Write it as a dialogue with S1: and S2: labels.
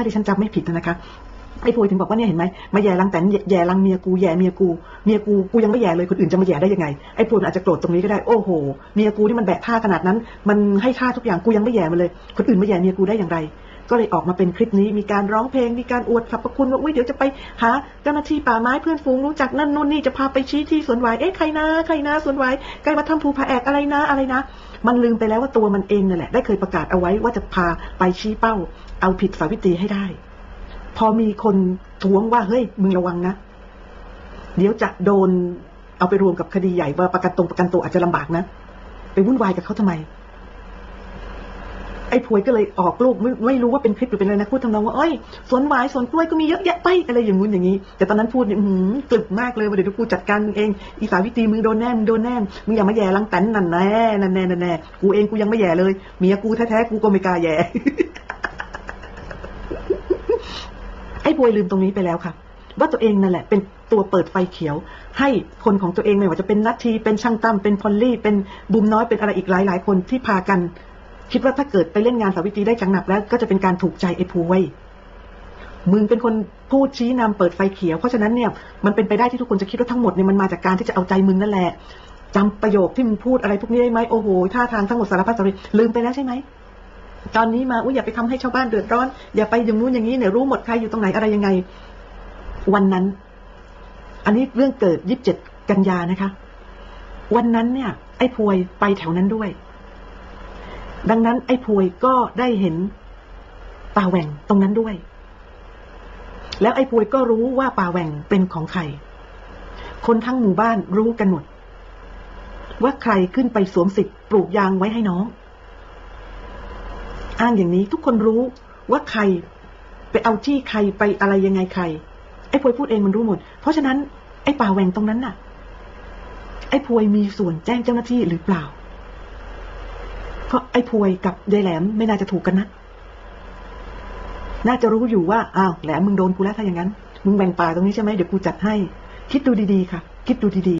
S1: ถ้าที่ฉันจำไม่ผิดนะคะไอ้พยถึงบอกว่าเนี่ยเห็นไหมมาแย่รังแต่นแย่รังเมียกูแย่เมียกูเมียกูกูยังไม่แย่เลยคนอื่นจะมาแย่ได้ยังไงไอ้พยอาจจะโกรธตรงนี้ก็ได้โอ้โหเมียกูนี่มันแบกท่าขนาดนั้น มันให้ค่าทุกอย่างกูยังไม่แย่มันเลย คนอื่นมาแย่เมียกูได้อย่างไร ก็เลยออกมาเป็นคลิปนี้มีการร้องเพลง มีการอวดสรรพคุณว่าอุ้ยเดี๋ยวจะไปหาเจ้าหน้าที่ป่าไม้เพื่อนฝูงรู้จักนั่นนู่นนี่จะพาไปชี้ที่สวนวายเอ๊ะใครนะใครนะสวนวายใกล้มาทำภูผาแอกอะไรนะอะไรนะ มันลืมไปแล้วว่าตัวมันเองนั่นแหละได้เคยประกาศเอาไว้ว่าจะพาไปชี้เป้า เอาผิดสาวิตรีให้ได้ พอมีคนท้วงว่าเฮ้ยมึงระวังนะเดี๋ยวจะโดนเอาไปรวมกับคดีใหญ่ว่าประกันตรงประกันตัวอาจจะลำบากนะไปวุ่นวายกับเขาทำไม ไอ้พวยก็เลยออกลูกไม่ไม่รู้ว่าเป็นคลิปหรือเป็นอะไรนะพูดทำนองว่าเอ้ยสวนหวายสวนกล้วยก็มีเยอะแยะไปอะไรอย่างงู้นอย่างนี้ แต่ตอนนั้นพูดเนี่ยหือกลึบมากเลยว่าเดี๋ยวกูจัดการมึงเองอีสาวิตรีมึงโดนแน่มึงโดนแน่มึงอย่ามาแย่ลังแตนนั่นแน่นั่นแน่นั่นแน่กูเองกูยังไม่แย่เลยเมียกูแท้ๆกูก็ไม่กล้าแย่ไอ้พวยลืมตรงนี้ไปแล้วค่ะว่าตัวเองนั่นแหละเป็นตัวเปิดไฟเขียว ให้คนของตัวเองไม่ว่าจะเป็นนัททีเป็นช่างตั้มเป็นพอลลี่เป็นบุมน้อยเป็นอะไรอีกหลายหลายๆคนที่พากัน คิดว่าถ้าเกิดไปเล่นงานสาวิตรีได้จังหนักแล้ว ก็จะเป็นการถูกใจไอ้พวยมึงเป็นคนพูดชี้นำเปิดไฟเขียว เพราะฉะนั้นเนี่ยมันเป็นไปได้ที่ทุกคนจะคิดว่าทั้งหมดเนี่ยมันมาจากการที่จะเอาใจมึงนั่นแหละจำประโยคที่มึงพูดอะไรพวกนี้ได้ไหมโอ้โหท่าทางทั้งหมดสารพัดสารพิลืมไปแล้วใช่ไหมตอนนี้มาอุ้ยอย่าไปทำให้ชาวบ้านเดือดร้อน อย่าไปอย่างนู้นอย่างนี้เนี่ยรู้หมดใครอยู่ตรงไหนอะไรยังไง วันนั้น อันนี้เรื่องเกิดยีิบเจ็ดกันยานะคะ วันนั้นเนี่ย ไอ้พวยไปแถวนั้นด้วย ดังนั้นไอ้พวยก็ได้เห็นป่าแหว่งตรงนั้นด้วย แล้วไอ้พวยก็รู้ว่าป่าแหว่งเป็นของใคร คนทั้งหมู่บ้านรู้กันหมด ว่าใครขึ้นไปสวมสิทธิ์ปลูกยางไว้ให้น้อง อ้างอย่างนี้ทุกคนรู้ว่าใครไปเอาที่ใครไปอะไรยังไงใคร ไอ้พวยพูดเองมันรู้หมด เพราะฉะนั้นไอ้ป่าแหว่งตรงนั้นน่ะ ไอ้พวยมีส่วนแจ้งเจ้าหน้าที่หรือเปล่า เพราะไอ้พวยกับยายแหลมไม่น่าจะถูกกันนะน่าจะรู้อยู่ว่าอ้าวแหลมมึงโดนกูแล้วถ้าอย่างนั้นมึงแบ่งป่าตรงนี้ใช่ไหมเดี๋ยวกูจัดให้ คิดดูดีๆค่ะ คิดดูดีๆ